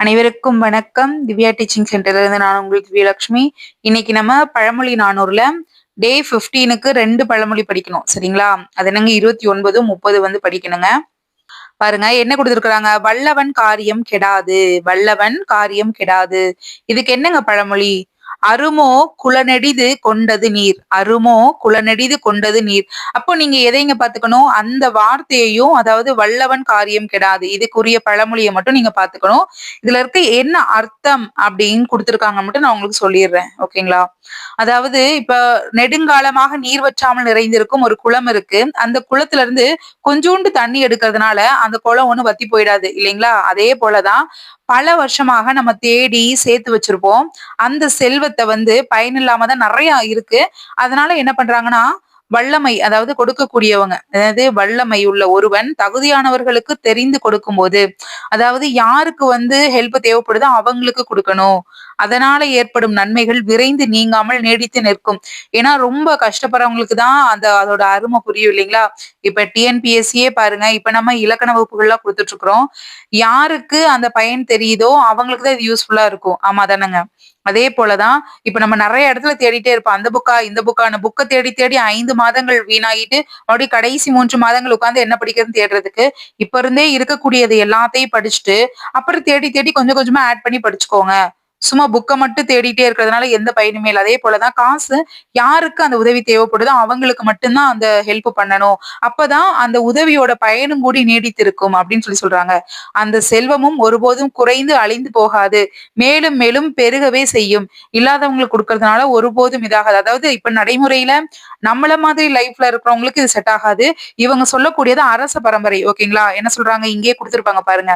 அனைவருக்கும் வணக்கம். திவ்யா டீச்சிங் சென்டர்ல இருந்து நான் உங்களுக்கு திவ்யலட்சுமி இன்னைக்கு நம்ம பழமொழி நானூறுல டே பிப்டீனுக்கு ரெண்டு பழமொழி படிக்கணும். சரிங்களா? அது என்னங்க? இருபத்தி ஒன்பது முப்பது வந்து படிக்கணுங்க. பாருங்க என்ன கொடுத்துருக்குறாங்க? வல்லவன் காரியம் கெடாது. வல்லவன் காரியம் கெடாது. இதுக்கு என்னங்க பழமொழி? அருமோ குளநெடிது கொண்டது நீர். அருமோ குளநெடிது கொண்டது நீர். அப்போ நீங்க எதைங்க பாத்துக்கணும் அந்த வார்த்தையையும் அதாவது வல்லவன் காரியம் கெடாது. இதுக்குரிய பழமொழியை மட்டும் நீங்க பாத்துக்கணும் இதுல இருக்க என்ன அர்த்தம் அப்படின்னு கொடுத்துருக்காங்க மட்டும் நான் உங்களுக்கு சொல்லிடுறேன். ஓகேங்களா? அதாவது இப்ப நெடுங்காலமாக நீர் வற்றாமல் நிறைந்திருக்கும் ஒரு குளம் இருக்கு. அந்த குளத்துல இருந்து கொஞ்சோண்டு தண்ணி எடுக்கிறதுனால அந்த குளம் ஒண்ணு வத்தி போயிடாது. இல்லைங்களா? அதே போலதான் பல வருஷமாக நம்ம தேடி சேர்த்து வச்சிருப்போம். அந்த செல்வத்தை வந்து பயனில்லாம தான் நிறைய இருக்கு. அதனால என்ன பண்றாங்கன்னா வல்லமை அதாவது கொடுக்கக்கூடியவங்க. அதாவது வல்லமை உள்ள ஒருவன் தகுதியானவர்களுக்கு தெரிந்து கொடுக்கும் போது அதாவது யாருக்கு வந்து ஹெல்ப் தேவைப்படுதோ அவங்களுக்கு கொடுக்கணும். அதனால ஏற்படும் நன்மைகள் விரைந்து நீங்காமல் நீடித்து நிற்கும். ஏன்னா ரொம்ப கஷ்டப்படுறவங்களுக்கு தான் அந்த அதோட அருமை புரியும் இல்லைங்களா? இப்ப டிஎன்பிஎஸ்சியே பாருங்க இப்ப நம்ம இலக்கண வகுப்புகள்லாம் கொடுத்துட்டு இருக்கிறோம். யாருக்கு அந்த பயன் தெரியுதோ அவங்களுக்கு தான் இது யூஸ்ஃபுல்லா இருக்கும். ஆமா தானேங்க அதே போலதான் இப்ப நம்ம நிறைய இடத்துல தேடிட்டே இருப்போம். அந்த புக்கா இந்த புக்கான புக்கை தேடி தேடி ஐந்து மாதங்கள் வீணாகிட்டு மறுபடியும் கடைசி மூன்று மாதங்கள் உட்காந்து என்ன படிக்கிறதுன்னு தேடுறதுக்கு இப்ப இருந்தே இருக்கக்கூடியது எல்லாத்தையும் படிச்சுட்டு அப்புறம் தேடி தேடி கொஞ்சம் கொஞ்சமா ஆட் பண்ணி படிச்சுக்கோங்க. சும்மா புக்கை மட்டும் தேடிட்டே இருக்கிறதுனால எந்த பயனுமே இல்லை. அதே போலதான் காசு யாருக்கு அந்த உதவி தேவைப்படுதோ அவங்களுக்கு மட்டும்தான் அந்த ஹெல்ப் பண்ணணும். அப்பதான் அந்த உதவியோட பயனும் கூடி நீடித்திருக்கும் அப்படின்னு சொல்லி சொல்றாங்க. அந்த செல்வமும் ஒருபோதும் குறைந்து அழிந்து போகாது. மேலும் மேலும் பெருகவே செய்யும். இல்லாதவங்களுக்கு கொடுக்கறதுனால ஒருபோதும் இதாகாது. அதாவது இப்ப நடைமுறையில நம்மள மாதிரி லைஃப்ல இருக்கிறவங்களுக்கு இது செட் ஆகாது. இவங்க சொல்லக்கூடியது அரச பரம்பரை ஓகேங்களா என்ன சொல்றாங்க? இங்கே கொடுத்துருப்பாங்க பாருங்க.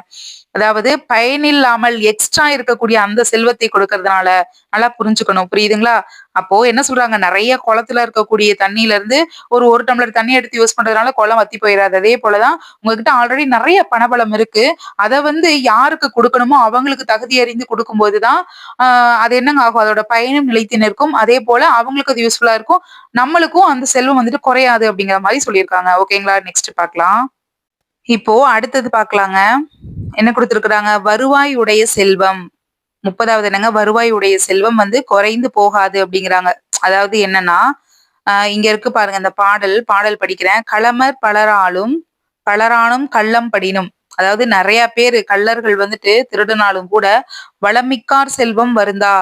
அதாவது பயனில்லாமல் எக்ஸ்ட்ரா இருக்கக்கூடிய அந்த செல்வத்தை கொடுக்கறதுனால நல்லா புரிஞ்சுக்கணும். புரியுதுங்களா? அப்போ என்ன சொல்றாங்க? நிறைய குளத்துல இருக்கக்கூடிய தண்ணியில இருந்து ஒரு ஒரு டம்ளர் தண்ணி எடுத்து யூஸ் பண்றதுனால குளம் வத்தி போயிடாது அதே போலதான் உங்ககிட்ட ஆல்ரெடி நிறைய பணபலம் இருக்கு. அதை வந்து யாருக்கு கொடுக்கணுமோ அவங்களுக்கு தகுதி அறிந்து கொடுக்கும் போதுதான் அது என்னங்க ஆகும்? அதோட பயனும் நிலைத்து நிற்கும். அதே போல அவங்களுக்கு அது யூஸ்ஃபுல்லா இருக்கும். நம்மளுக்கு நம்மளுக்கும் அந்த செல்வம் வந்துட்டு குறையாது அப்படிங்கிற மாதிரி சொல்லியிருக்காங்க. ஓகேங்களா? நெக்ஸ்ட் பார்க்கலாம். இப்போ அடுத்தது பார்க்கலாங்க. என்ன கொடுத்துருக்குறாங்க? வருவாய் உடைய செல்வம். முப்பதாவது என்னங்க? வருவாய் உடைய செல்வம் வந்து குறைந்து போகாது அப்படிங்கிறாங்க. அதாவது என்னன்னா ஆஹ் இங்க இருக்கு பாருங்க இந்த பாடல் பாடல் படிக்கிறேன். களமர் பலராலும் பலரானும் கள்ளம் படினும். அதாவது நிறைய பேரு கள்ளர்கள் வந்துட்டு திருடனாலும் கூட வளமிக்கார் செல்வம் வருந்தா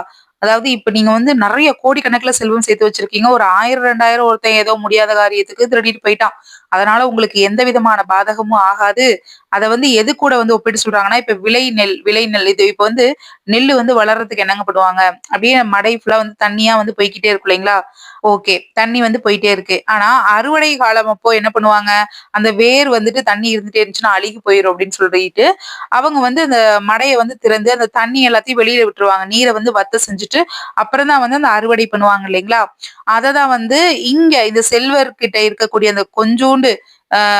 அதாவது இப்ப நீங்க வந்து நிறைய கோடிக்கணக்கில் செல்வம் சேர்த்து வச்சிருக்கீங்க. ஒரு ஆயிரம் ரெண்டாயிரம் ஒருத்தன் ஏதோ முடியாத காரியத்துக்கு திருடிட்டு போயிட்டான். அதனால உங்களுக்கு எந்த விதமான பாதகமும் ஆகாது. அதை வந்து எது கூட வந்து ஒப்பிட்டு சொல்றாங்கன்னா இப்ப விளை நெல் விளை நெல். இது இப்ப வந்து நெல் வந்து வளர்றதுக்கு என்னங்க பண்ணுவாங்க? அப்படியே மடை ஃபுல்லா வந்து தண்ணியா வந்து போய்கிட்டே இருக்கும் இல்லைங்களா? ஓகே. தண்ணி வந்து போயிட்டே இருக்கு. ஆனா அறுவடை காலம் அப்போ என்ன பண்ணுவாங்க? அந்த வேர் வந்துட்டு தண்ணி இருந்துட்டே இருந்துச்சுன்னா அழுகி போயிடும் அப்படின்னு சொல்லிட்டு அவங்க வந்து அந்த மடையை வந்து திறந்து அந்த தண்ணி எல்லாத்தையும் வெளியில விட்டுருவாங்க. நீரை வந்து வத்த செஞ்சுட்டு அப்புறம் தான் வந்து அந்த அறுவடை பண்ணுவாங்க இல்லைங்களா? அதை தான் வந்து இங்க இந்த செல்வர்கிட்ட இருக்கக்கூடிய அந்த கொஞ்சோண்டு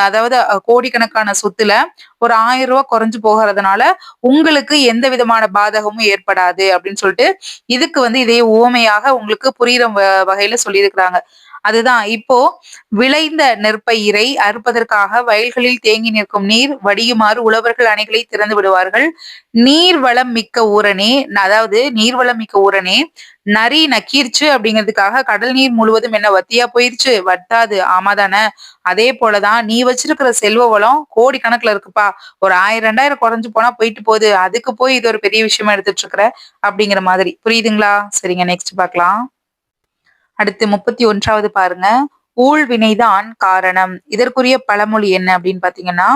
அதாவது கோடிக்கணக்கான சொத்துல ஒரு ஆயிரம் ரூபாய் குறைஞ்சு போகிறதுனால உங்களுக்கு எந்த விதமான பாதகமும் ஏற்படாது அப்படின்னு சொல்லிட்டு இதுக்கு வந்து இதே ஓமையாக உங்களுக்கு புரியுற வகையில சொல்லியிருக்கிறாங்க. அதுதான். இப்போ விளைந்த நெற்பயிரை அறுப்பதற்காக வயல்களில் தேங்கி நிற்கும் நீர் வடியுமாறு உழவர்கள் அணைகளை திறந்து விடுவார்கள். நீர்வளம் மிக்க ஊரணே அதாவது நீர்வளம் மிக்க ஊரணே நரி நக்கீர்ச்சு அப்படிங்கிறதுக்காக கடல் நீர் முழுவதும் என்ன வத்தியா போயிருச்சு? வட்டாது ஆமாதானே அதே போலதான் நீ வச்சிருக்கிற செல்வ வளம் கோடி கணக்குல இருக்குப்பா. ஒரு ஆயிரம் ரெண்டாயிரம் குறைஞ்சு போனா போயிட்டு போகுது. அதுக்கு போய் இது ஒரு பெரிய விஷயமா எடுத்துட்டு இருக்கிற அப்படிங்கிற மாதிரி. புரியுதுங்களா? சரிங்க நெக்ஸ்ட் பாக்கலாம் அடுத்து முப்பத்தி ஒன்றாவது பாருங்க. ஊழ்வினைதான் காரணம். இதற்குரிய பழமொழி என்ன அப்படின்னு பாத்தீங்கன்னா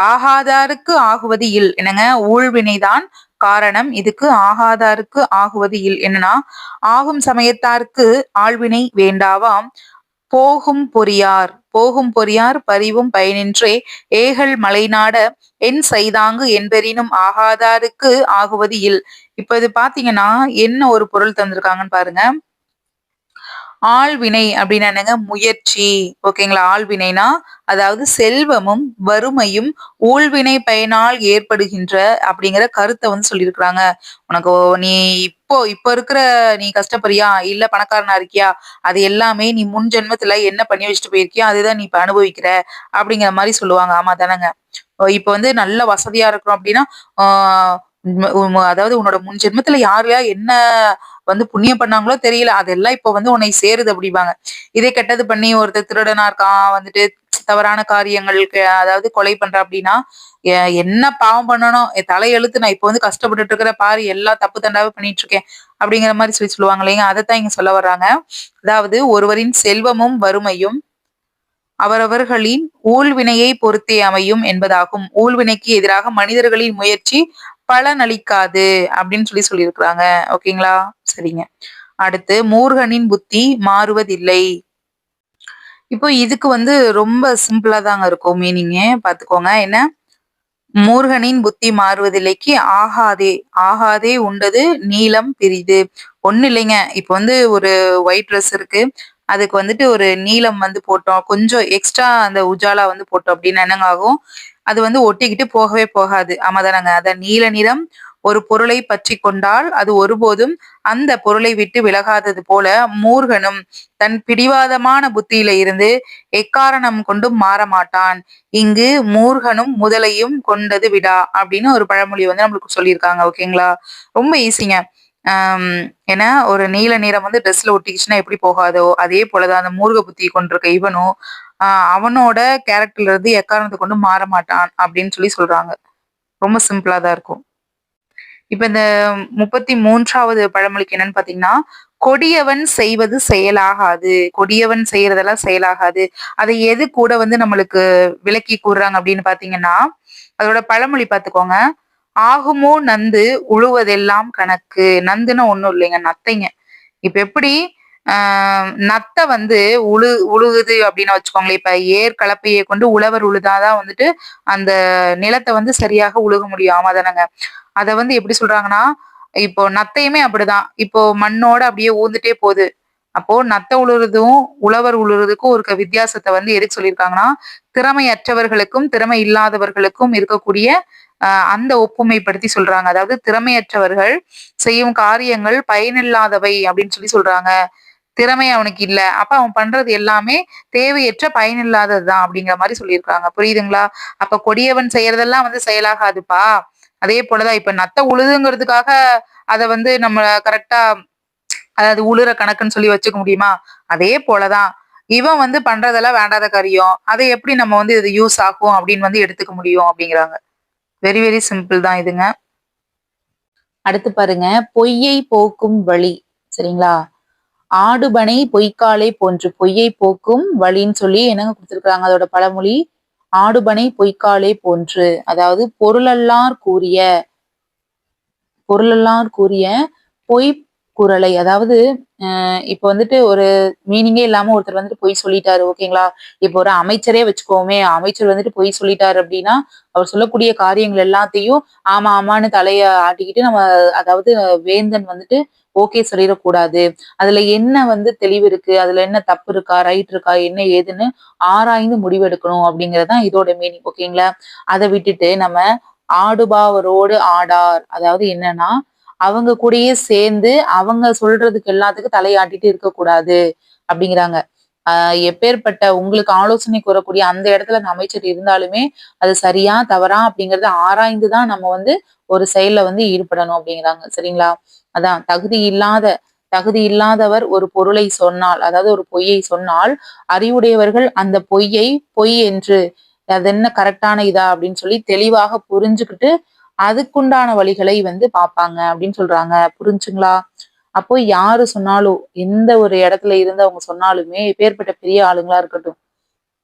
ஆகாதாருக்கு ஆகுவது இல். என்னங்க? ஊழ்வினைதான் காரணம். இதுக்கு ஆகாதாருக்கு ஆகுவது இல். என்னன்னா ஆகும் சமயத்தாருக்கு ஆழ்வினை வேண்டாவாம். போகும் பொறியார். போகும் பொறியார் பரிவும் பயனின்றே ஏகல் மலைநாட என் செய்தாங்கு என்பெறினும் ஆகாதாருக்கு ஆகுவது இல். இப்ப இது பாத்தீங்கன்னா என்ன ஒரு பொருள் தந்திருக்காங்கன்னு பாருங்க. ஆழ்வினை அப்படின்னு என்னங்க? முயற்சி. ஓகேங்களா? ஆழ்வினைனா அதாவது செல்வமும் வறுமையும் ஊழ்வினை பயனால் ஏற்படுகின்ற அப்படிங்கிற கருத்தை வந்து சொல்லியிருக்கிறாங்க. உனக்கு நீ இப்போ இப்போ இருக்கிற நீ கஷ்டப்படுறியா இல்ல பணக்காரனா இருக்கியா? அது எல்லாமே நீ முன் ஜென்மத்துல என்ன பண்ணி வச்சுட்டு போயிருக்கியோ அதுதான் நீ இப்ப அனுபவிக்கிற அப்படிங்கிற மாதிரி சொல்லுவாங்க. ஆமா தானங்க. இப்ப வந்து நல்ல வசதியா இருக்கிறோம் அப்படின்னா அதாவது உன்னோட முன் ஜென்மத்துல யாருலயா என்ன வந்து புண்ணியம் பண்ணாங்களோ தெரியல. அதெல்லாம் இப்போ வந்து உன்னை சேருது அப்படிம்பாங்க. இதே கெட்டது பண்ணி ஒருத்தர் திருடனா இருக்கான் வந்துட்டு தவறான காரியங்களுக்கு அதாவது கொலை பண்ற அப்படின்னா என்ன பாவம் பண்ணணும் என் தலையெழுத்து நான் இப்போ வந்து கஷ்டப்பட்டுட்டு இருக்கிற பாரு எல்லா தப்பு தண்டாவே பண்ணிட்டு இருக்கேன் அப்படிங்கிற மாதிரி சொல்லி சொல்லுவாங்க இல்லைங்க. அதைத்தான் இங்க சொல்ல வர்றாங்க. அதாவது ஒருவரின் செல்வமும் வறுமையும் அவரவர்களின் ஊழ்வினையை பொறுத்தே அமையும் என்பதாகும். ஊழ்வினைக்கு எதிராக மனிதர்களின் முயற்சி பலனளிக்காது அப்படின்னு சொல்லி சொல்லியிருக்கிறாங்க. ஓகேங்களா சரிங்க. அடுத்து மூர்கனின் புத்தி மாறுவதில்லை. இப்போ இதுக்கு வந்து ரொம்ப சிம்பிளா தாங்க இருக்கும் மீனிங்கு பாத்துக்கோங்க என்ன? மூர்கனின் புத்தி மாறுவதில்லைக்கு ஆகாதே. ஆகாதே உண்டது நீளம் பிரிது. ஒண்ணு இல்லைங்க. இப்ப வந்து ஒரு ஒயிட் ட்ரெஸ் இருக்கு. அதுக்கு வந்துட்டு ஒரு நீளம் வந்து போட்டோம். கொஞ்சம் எக்ஸ்ட்ரா அந்த உஜாலா வந்து போட்டோம் அப்படின்னு என்னங்க ஆகும் அது வந்து ஒட்டிக்கிட்டு போகவே போகாது. ஆமாதானங்க அத நீல நிறம் ஒரு பொருளை பற்றி கொண்டால் அது ஒருபோதும் அந்த பொருளை விட்டு விலகாதது போல மூர்கனும் தன் பிடிவாதமான புத்தியில இருந்து எக்காரணம் கொண்டும் மாற மாட்டான். இங்கு மூர்கனும் முதலையும் கொண்டது விடா அப்படின்னு ஒரு பழமொழி வந்து நம்மளுக்கு சொல்லியிருக்காங்க. ஓகேங்களா? ரொம்ப ஈஸிங்க ஏன்னா ஒரு நீல நிறம் வந்து ட்ரெஸ்ல ஒட்டிக்கிச்சுன்னா எப்படி போகாதோ? அதே போலதான் அந்த மூர்க புத்தி கொண்டிருக்க இவனும் அவனோட கேரக்டர்ல இருந்து எக்காரணத்தை கொண்டு மாற மாட்டான் அப்படின்னு சொல்லி சொல்றாங்க. ரொம்ப சிம்பிளா தான் இருக்கும். இப்ப இந்த முப்பத்தி மூன்றாவது பழமொழிக்கு என்னன்னு பாத்தீங்கன்னா கொடியவன் செய்வது செயலாகாது. கொடியவன் செய்யறதெல்லாம் செயலாகாது. அதை எது கூட வந்து நம்மளுக்கு விளக்கி கூறுறாங்க அப்படின்னு பாத்தீங்கன்னா அதோட பழமொழி பாத்துக்கோங்க. ஆகுமோ நந்து உழுவதெல்லாம் கணக்கு. நந்துன்னு ஒண்ணும் இல்லைங்க நத்தைங்க. இப்ப எப்படி ஆஹ் நத்தை வந்து உழு உழுகுது அப்படின்னு வச்சுக்கோங்களேன். இப்ப ஏர் கலப்பையை கொண்டு உழவர் உழுதாதான் வந்துட்டு அந்த நிலத்தை வந்து சரியாக உழுக முடியும். ஆமா தானங்க. அதை வந்து எப்படி சொல்றாங்கன்னா இப்போ நத்தையுமே அப்படிதான். இப்போ மண்ணோட அப்படியே ஊந்துட்டே போகுது. அப்போ நத்த உழுறதும் உழவர் உழுறதுக்கும் ஒரு வித்தியாசத்தை வந்து எதுக்கு சொல்லியிருக்காங்கன்னா திறமையற்றவர்களுக்கும் திறமை இல்லாதவர்களுக்கும் இருக்கக்கூடிய அந்த ஒப்புமைப்படுத்தி சொல்றாங்க. அதாவது திறமையற்றவர்கள் செய்யும் காரியங்கள் பயனில்லாதவை அப்படின்னு சொல்லி சொல்றாங்க. திறமை அவனுக்கு இல்ல. அப்ப அவன் பண்றது எல்லாமே தேவையற்ற பயனில்லாததுதான் அப்படிங்கிற மாதிரி சொல்லியிருக்காங்க. புரியுதுங்களா? அப்ப கொடியவன் செய்யறதெல்லாம் வந்து செயலாகாதுப்பா. அதே போலதான் இப்ப நத்த உழுதுங்கிறதுக்காக அதை வந்து நம்ம கரெக்டா அதாவது உளுற கணக்குன்னு சொல்லி வச்சுக்க முடியுமா? அதே போலதான். இவன் வந்து பண்றதெல்லாம் வேண்டாத காரியம். அதை எப்படி நம்ம வந்து இது யூஸ் ஆகும் அப்படின்னு வந்து எடுத்துக்க முடியும் அப்படிங்கிறாங்க. வெரி வெரி சிம்பிள் தான் இதுங்க. அடுத்து பாருங்க. பொய்யை போக்கும் வழி. சரிங்களா? ஆடுபனை பொய்க்காலை போன்று பொய்யை போக்கும் வழின்னு சொல்லி என்னங்க கொடுத்துருக்காங்க அதோட பழமொழி ஆடுபனை பொய்க்காலே போன்று. அதாவது பொருளல்லார் கூறிய பொருளல்லார் கூறிய பொய் குரலை அதாவது இப்போ வந்துட்டு ஒரு மீனிங்கே இல்லாம ஒருத்தர் வந்துட்டு பொய் சொல்லிட்டாரு ஓகேங்களா? இப்போ ஒரு அமைச்சரே வச்சுக்கோமே அமைச்சர் வந்துட்டு பொய் சொல்லிட்டாரு அப்படின்னா அவர் சொல்லக்கூடிய காரியங்கள் எல்லாத்தையும் ஆமா ஆமான்னு தலைய ஆட்டிக்கிட்டு நம்ம அதாவது வேந்தன் வந்துட்டு ஓகே சொல்லிடக்கூடாது. அதுல என்ன வந்து தெளிவு இருக்கு? அதுல என்ன தப்பு இருக்கா? ரைட் இருக்கா? என்ன ஏதுன்னு ஆராய்ந்து முடிவெடுக்கணும் அப்படிங்கறதுதான் இதோட மீனிங் ஓகேங்களா? அதை விட்டுட்டு நம்ம ஆடுபாவரோடு ஆடார். அதாவது என்னன்னா அவங்க கூடயே சேர்ந்து அவங்க சொல்றதுக்கு எல்லாத்துக்கும் தலையாட்டிட்டு இருக்கக்கூடாது அப்படிங்கிறாங்க. ஆஹ் எப்பேற்பட்ட உங்களுக்கு ஆலோசனை கூறக்கூடிய அந்த இடத்துல அந்த அமைச்சர் இருந்தாலுமே அது சரியா தவறா அப்படிங்கறத ஆராய்ந்துதான் நம்ம வந்து ஒரு செயல்ல வந்து ஈடுபடணும் அப்படிங்கிறாங்க. சரிங்களா? அதான் தகுதி இல்லாத தகுதி இல்லாதவர் ஒரு பொருளை சொன்னால் அதாவது ஒரு பொய்யை சொன்னால் அறிவுடையவர்கள் அந்த பொய்யை பொய் என்று அது என்ன கரெக்டான இதா அப்படின்னு சொல்லி தெளிவாக புரிஞ்சுக்கிட்டு அதுக்குண்டான வழிகளை வந்து பார்ப்பாங்க அப்படின்னு சொல்றாங்க. புரிஞ்சுங்களா? அப்போ யாரு சொன்னாலும் எந்த ஒரு இடத்துல இருந்து அவங்க சொன்னாலுமே பேர்பட்ட பெரிய ஆளுங்களா இருக்கட்டும்.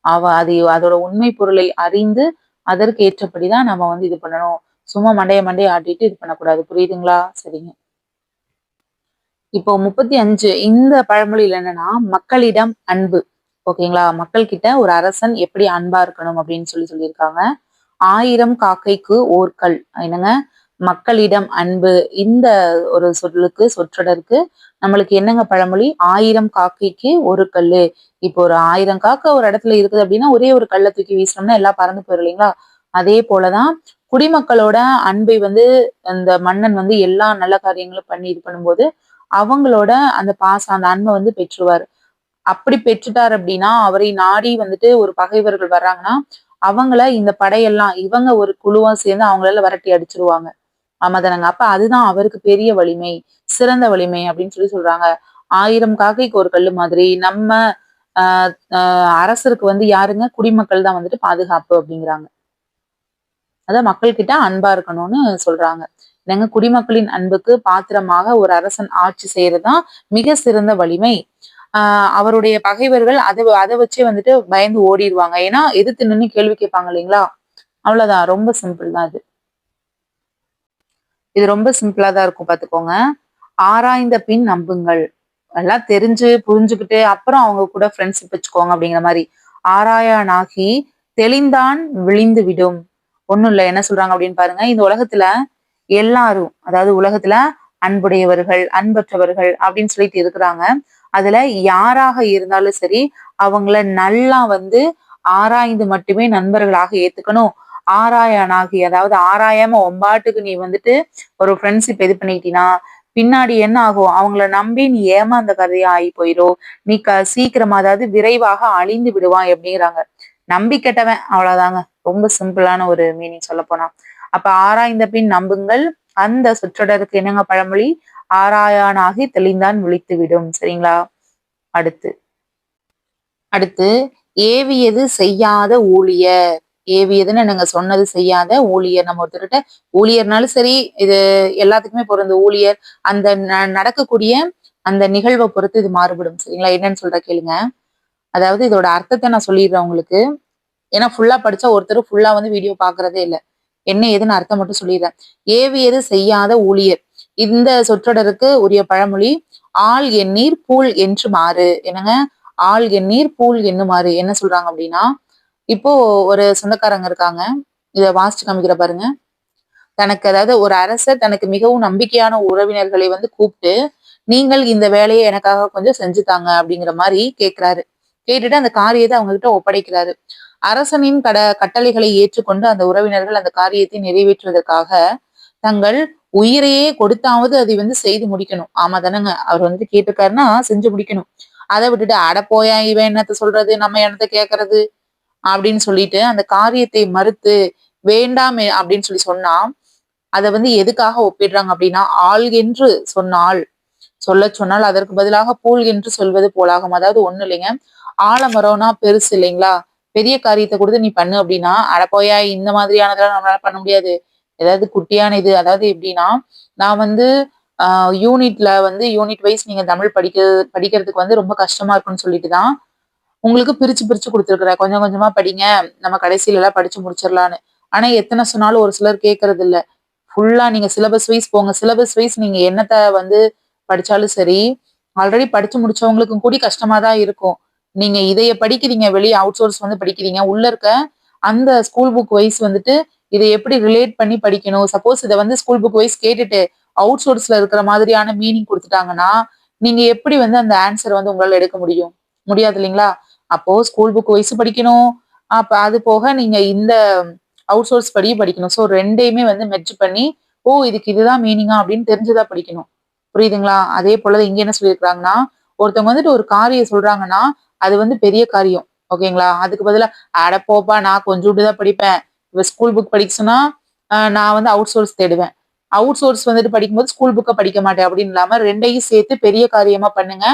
அவ அது அதோட உண்மை பொருளை அறிந்து அதற்கு ஏற்றபடிதான் நம்ம வந்து இது பண்ணணும். சும்மா மண்டைய மண்டைய ஆட்டிட்டு இது பண்ணக்கூடாது. புரியுதுங்களா? சரிங்க. இப்போ முப்பத்தி அஞ்சு இந்த பழமொழியில என்னன்னா மக்களிடம் அன்பு. ஓகேங்களா? மக்கள் கிட்ட ஒரு அரசன் எப்படி அன்பா இருக்கணும் அப்படின்னு சொல்லி சொல்லியிருக்காங்க. ஆயிரம் காக்கைக்கு ஓர்கல் என்னங்க? மக்களிடம் அன்பு. இந்த ஒரு சொல்லுக்கு சொற்றொடருக்கு நம்மளுக்கு என்னங்க பழமொழி? ஆயிரம் காக்கைக்கு ஒரு கல்லு. இப்போ ஒரு ஆயிரம் காக்கை ஒரு இடத்துல இருக்குது அப்படின்னா ஒரே ஒரு கல்லை தூக்கி வீசினோம்னா எல்லாம் பறந்து போயிடும் இல்லைங்களா? அதே போலதான் குடிமக்களோட அன்பை வந்து அந்த மன்னன் வந்து எல்லா நல்ல காரியங்களும் பண்ணி இது பண்ணும்போது அவங்களோட அந்த பாசம் அந்த அன்பை வந்து பெற்றுவார். அப்படி பெற்றுட்டார் அப்படின்னா அவரை நாடி வந்துட்டு ஒரு பகைவர்கள் வர்றாங்கன்னா அவங்கள இந்த படையெல்லாம் இவங்க ஒரு குழுவா சேர்ந்து அவங்களால வரட்டி அடிச்சிருவாங்க. ஆமாதானங்க அப்ப அதுதான் அவருக்கு பெரிய வலிமை சிறந்த வலிமை அப்படின்னு சொல்லி சொல்றாங்க. ஆயிரம் காக்கைக்கு ஒரு கல்லு மாதிரி நம்ம ஆஹ் அரசருக்கு வந்து யாருங்க? குடிமக்கள் தான் வந்துட்டு பாதுகாப்பு அப்படிங்கிறாங்க. அதான் மக்கள் கிட்ட அன்பா இருக்கணும்னு சொல்றாங்க. என்னங்க? குடிமக்களின் அன்புக்கு பாத்திரமாக ஒரு அரசன் ஆட்சி செய்யறதுதான் மிக சிறந்த வலிமை. அவருடைய பகைவர்கள் அதை அதை வச்சே வந்துட்டு பயந்து ஓடிடுவாங்க. ஏன்னா எதிர்த்து நின்று கேள்வி கேட்பாங்க இல்லைங்களா? அவ்வளவுதான். ரொம்ப சிம்பிள் தான் அது இது ரொம்ப சிம்பிளா தான் இருக்கும் பாத்துக்கோங்க ஆராய்ந்த பின் நம்புங்கள். எல்லாம் தெரிஞ்சு புரிஞ்சுக்கிட்டு அப்புறம் அவங்க கூட ஃப்ரெண்ட்ஷிப் வச்சுக்கோங்க அப்படிங்கிற மாதிரி. ஆராயானாகி தெளிந்தான் விழிந்து விடும். ஒண்ணும் இல்லை என்ன சொல்றாங்க அப்படின்னு பாருங்க. இந்த உலகத்துல எல்லாரும் அதாவது உலகத்துல அன்புடையவர்கள் அன்பற்றவர்கள் அப்படின்னு சொல்லிட்டு இருக்கிறாங்க. அதுல யாராக இருந்தாலும் சரி அவங்கள நல்லா வந்து ஆராய்ந்து மட்டுமே நண்பர்களாக ஏத்துக்கணும். ஆராயனாகி அதாவது ஆராயாம ஒம்பாட்டுக்கு நீ வந்துட்டு ஒரு ஃப்ரெண்ட்ஷிப் இது பண்ணிக்கிட்டீங்கன்னா பின்னாடி என்ன ஆகும்? அவங்கள நம்பி நீ ஏமாந்த கதையா ஆகி போயிரும். நீ க சீக்கிரமா அதாவது விரைவாக அழிந்து விடுவான் அப்படிங்கிறாங்க. நம்பி கெட்டவன் அவ்வளவுதாங்க. ரொம்ப சிம்பிளான ஒரு மீனிங் சொல்ல போனா. அப்ப ஆராய்ந்த பின் நம்புங்கள். அந்த சொற்றொடருக்கு என்னங்க பழமொழி? ஆராயானாகி தெளிந்தான் விழித்துவிடும். சரிங்களா? அடுத்து. அடுத்து ஏவியது செய்யாத ஊழியர். ஏவியதுன்னு நாங்க சொன்னது செய்யாத ஊழியர். நம்ம ஒருத்தர்கிட்ட ஊழியர்னாலும் சரி இது எல்லாத்துக்குமே பொருந்த ஊழியர் அந்த நடக்கக்கூடிய அந்த நிகழ்வை பொறுத்து இது மாறுபடும். சரிங்களா? என்னன்னு சொல்ற கேளுங்க. அதாவது இதோட அர்த்தத்தை நான் சொல்லிடுறேன் உங்களுக்கு. ஏன்னா ஃபுல்லா படிச்சா ஒருத்தர் ஃபுல்லா வந்து வீடியோ பாக்குறதே இல்லை. என்ன ஏதுன்னு அர்த்தம் மட்டும் சொல்லிடுறேன். ஏவியது செய்யாத ஊழியர். இந்த சொற்றொடருக்கு உரிய பழமொழி ஆள் எண்ணீர் பூல் என்று மாறு என்னங்க? ஆள் எண்ணீர் பூல் எண்ணுமாறு என்ன சொல்றாங்க அப்படின்னா இப்போ ஒரு சொந்தக்காரங்க இருக்காங்க. இத வாசிச்சு காமிக்கிற பாருங்க. தனக்கு அதாவது ஒரு அரசர் தனக்கு மிகவும் நம்பிக்கையான உறவினர்களை வந்து கூப்பிட்டு நீங்கள் இந்த வேலையை எனக்காக கொஞ்சம் செஞ்சுத்தாங்க அப்படிங்கிற மாதிரி கேட்கிறாரு கேட்டுட்டு அந்த காரியத்தை அவங்க கிட்ட ஒப்படைக்கிறாரு. அரசனின் கட கட்டளைகளை ஏற்றுக்கொண்டு அந்த உறவினர்கள் அந்த காரியத்தை நிறைவேற்றுவதற்காக தங்கள் உயிரையே கொடுத்தாவது அதை வந்து செய்து முடிக்கணும். ஆமா தானேங்க. அவர் வந்து கேட்டிருக்காருன்னா செஞ்சு முடிக்கணும். அதை விட்டுட்டு அட போயா இவன் என்னத்த சொல்றது? நம்ம என்னத்த கேட்கறது அப்படின்னு சொல்லிட்டு அந்த காரியத்தை மறுத்து வேண்டாமே அப்படின்னு சொல்லி சொன்னா அதை வந்து எதுக்காக ஒப்பிடுறாங்க அப்படின்னா ஆள் என்று சொன்னால் சொல்ல சொன்னால் அதற்கு பதிலாக பூல் என்று சொல்வது போலாகும். அதாவது ஒண்ணு இல்லைங்க. ஆலமரம்னா பெருசு இல்லைங்களா? பெரிய காரியத்தை கொடுத்து நீ பண்ணு அப்படின்னா அடப்போயா இந்த மாதிரியானதெல்லாம் நம்மளால பண்ண முடியாது. ஏதாவது குட்டியான இது அதாவது எப்படின்னா நான் வந்து யூனிட்ல வந்து யூனிட் வைஸ் நீங்க தமிழ் படிக்க படிக்கிறதுக்கு வந்து ரொம்ப கஷ்டமா இருக்கும்னு சொல்லிட்டு தான் உங்களுக்கு பிரிச்சு பிரிச்சு கொடுத்துருக்குறேன். கொஞ்சம் கொஞ்சமா படிங்க. நம்ம கடைசியில எல்லாம் படிச்சு முடிச்சிடலான்னு ஆனா எத்தனை சொன்னாலும் ஒரு சிலர் கேட்கறது இல்ல ஃபுல்லா நீங்க சிலபஸ் வைஸ் போங்க. சிலபஸ் வைஸ் நீங்க என்னத்த வந்து படிச்சாலும் சரி ஆல்ரெடி படிச்சு முடிச்சவங்களுக்கும் கூடி கஷ்டமா தான் இருக்கும். நீங்க இதைய படிக்கிறீங்க வெளியே அவுட் சோர்ஸ் வந்து படிக்கிறீங்க. உள்ள இருக்க அந்த ஸ்கூல் புக் வைஸ் வந்துட்டு இதை எப்படி ரிலேட் பண்ணி படிக்கணும்? சப்போஸ் இதை வந்து ஸ்கூல் புக் வைஸ் கேட்டுட்டு அவுட் சோர்ஸ்ல இருக்கிற மாதிரியான மீனிங் கொடுத்துட்டாங்கன்னா நீங்க எப்படி வந்து அந்த ஆன்சர் வந்து உங்களால எடுக்க முடியும்? முடியாது இல்லைங்களா? அப்போ ஸ்கூல் புக் வைஸ் படிக்கணும். அப்ப அது போக நீங்க இந்த அவுட் சோர்ஸ் படி படிக்கணும். ஸோ ரெண்டையுமே வந்து மெர்ஜ் பண்ணி ஓ இதுக்கு இதுதான் மீனிங்கா அப்படின்னு தெரிஞ்சுதான் படிக்கணும். புரியுதுங்களா? அதே போல இங்க என்ன சொல்லியிருக்காங்கன்னா ஒருத்தவங்க வந்துட்டு ஒரு காரியம் சொல்றாங்கன்னா அது வந்து பெரிய காரியம். ஓகேங்களா? அதுக்கு பதிலாக அட போப்பா நான் கொஞ்சோண்டு தான் படிப்பேன். இப்போ ஸ்கூல் புக் படிக்க சொன்னா நான் வந்து அவுட் சோர்ஸ் தேடுவேன். அவுட் சோர்ஸ் வந்துட்டு படிக்கும்போது ஸ்கூல் புக்கை படிக்க மாட்டேன். அப்படின்னு இல்லாம ரெண்டையும் சேர்த்து பெரிய காரியமா பண்ணுங்க.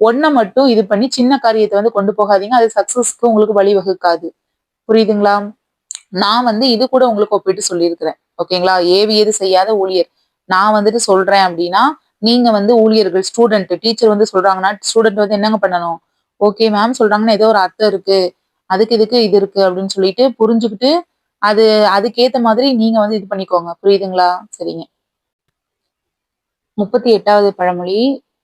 ஒன்னை மட்டும் இது பண்ணி சின்ன காரியத்தை வந்து கொண்டு போகாதீங்க. அது சக்சஸ்க்கு உங்களுக்கு வழிவகுக்காது. புரியுதுங்களா? நான் வந்து இது கூட உங்களுக்கு ஒப்பிட்டு சொல்லியிருக்கிறேன். ஓகேங்களா? ஏவியது செய்யாத ஊழியர். நான் வந்துட்டு சொல்றேன் அப்படின்னா நீங்க வந்து ஊழியர்கள் ஸ்டூடெண்ட் டீச்சர் வந்து சொல்றாங்கன்னா ஸ்டூடெண்ட் வந்து என்னங்க பண்ணணும்? ஓகே மேம் சொல்றாங்கன்னா ஏதோ ஒரு அர்த்தம் இருக்கு. அதுக்கு இதுக்கு இது இருக்கு அப்படின்னு சொல்லிட்டு புரிஞ்சுக்கிட்டு அது அதுக்கேத்த மாதிரி நீங்க வந்து இது பண்ணிக்கோங்க. புரியுதுங்களா? சரிங்க. முப்பத்தி எட்டாவது பழமொழி.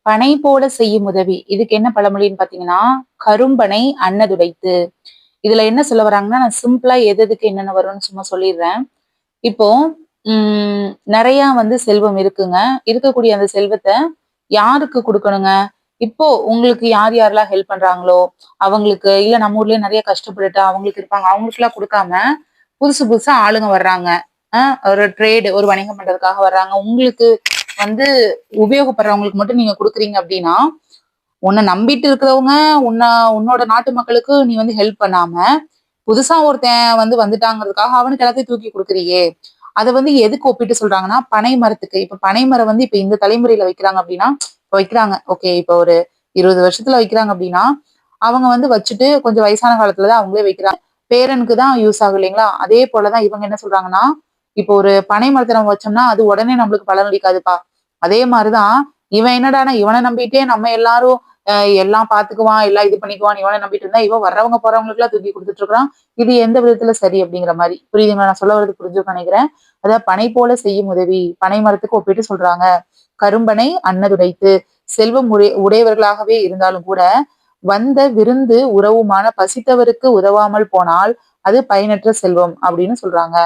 பனை போல செய்யும் உதவி. இதுக்கு என்ன பழமொழின்னு பாத்தீங்கன்னா கரும்பனை அன்னதுடைத்து. இதுல என்ன சொல்ல வராங்கன்னா நான் சிம்பிளா எது எதுக்கு என்னென்ன வரும்னு சும்மா சொல்லிடுறேன். இப்போ உம் நிறைய வந்து செல்வம் இருக்குங்க. இருக்கக்கூடிய அந்த செல்வத்தை யாருக்கு கொடுக்கணுங்க? இப்போ உங்களுக்கு யார் யாரெல்லாம் ஹெல்ப் பண்றாங்களோ அவங்களுக்கு இல்ல நம்ம ஊர்லயே நிறைய கஷ்டப்பட்டுட்டு அவங்களுக்கு இருப்பாங்க அவங்களுக்கு எல்லாம் கொடுக்காம புதுசு புதுசா ஆளுங்க வர்றாங்க. ஒரு ட்ரேடு ஒரு வணிகம் பண்றதுக்காக வர்றாங்க. உங்களுக்கு வந்து உபயோகப்படுறவங்களுக்கு மட்டும் நீங்க கொடுக்குறீங்க அப்படின்னா உன்னை நம்பிட்டு இருக்கிறவங்க உன்னை உன்னோட நாட்டு மக்களுக்கு நீ வந்து ஹெல்ப் பண்ணாம புதுசா ஒருத்தன் வந்து வந்துட்டாங்கிறதுக்காக அவனுக்கு எல்லாத்தையும் தூக்கி கொடுக்குறியே. அதை வந்து எதுக்கு ஒப்பிட்டு சொல்றாங்கன்னா பனை மரத்துக்கு. இப்ப பனை மரம் வந்து இப்ப இந்த தலைமுறையில வைக்கிறாங்க அப்படின்னா இப்ப வைக்கிறாங்க. ஓகே இப்ப ஒரு இருபது வருஷத்துல வைக்கிறாங்க அப்படின்னா அவங்க வந்து வச்சுட்டு கொஞ்சம் வயசான காலத்துலதான் அவங்களே வைக்கிறாங்க. பேரனுக்கு தான் யூஸ் ஆகும் இல்லைங்களா? அதே போலதான் இவங்க என்ன சொல்றாங்கன்னா இப்போ ஒரு பனை மரத்தை நம்ம வச்சோம்னா அது உடனே நம்மளுக்கு பலன் அளிக்காதுப்பா. அதே மாதிரிதான் இவன் என்னடானா இவனை நம்பிட்டே நம்ம எல்லாரும் எல்லாம் பாத்துக்குவான் எல்லாம் இது பண்ணிக்குவான் இவனை நம்பிட்டு இருந்தா இவன் வர்றவங்க போறவங்களுக்கு எல்லாம் தூக்கி கொடுத்துட்டு இருக்கான் இது எந்த விதத்துல சரி அப்படிங்கிற மாதிரி. புரியுதுங்களா? நான் சொல்ல வரது புரிஞ்சு நினைக்கிறேன். அதாவது பனை போல செய்யும் உதவி. பனை மரத்துக்கு ஒப்பிட்டு சொல்றாங்க. கரும்பனை அன்னதுடைத்து செல்வம் உடைய உடையவர்களாகவே இருந்தாலும் கூட வந்த விருந்து உறவுமான பசித்தவருக்கு உதவாமல் போனால் அது பயனற்ற செல்வம் அப்படின்னு சொல்றாங்க.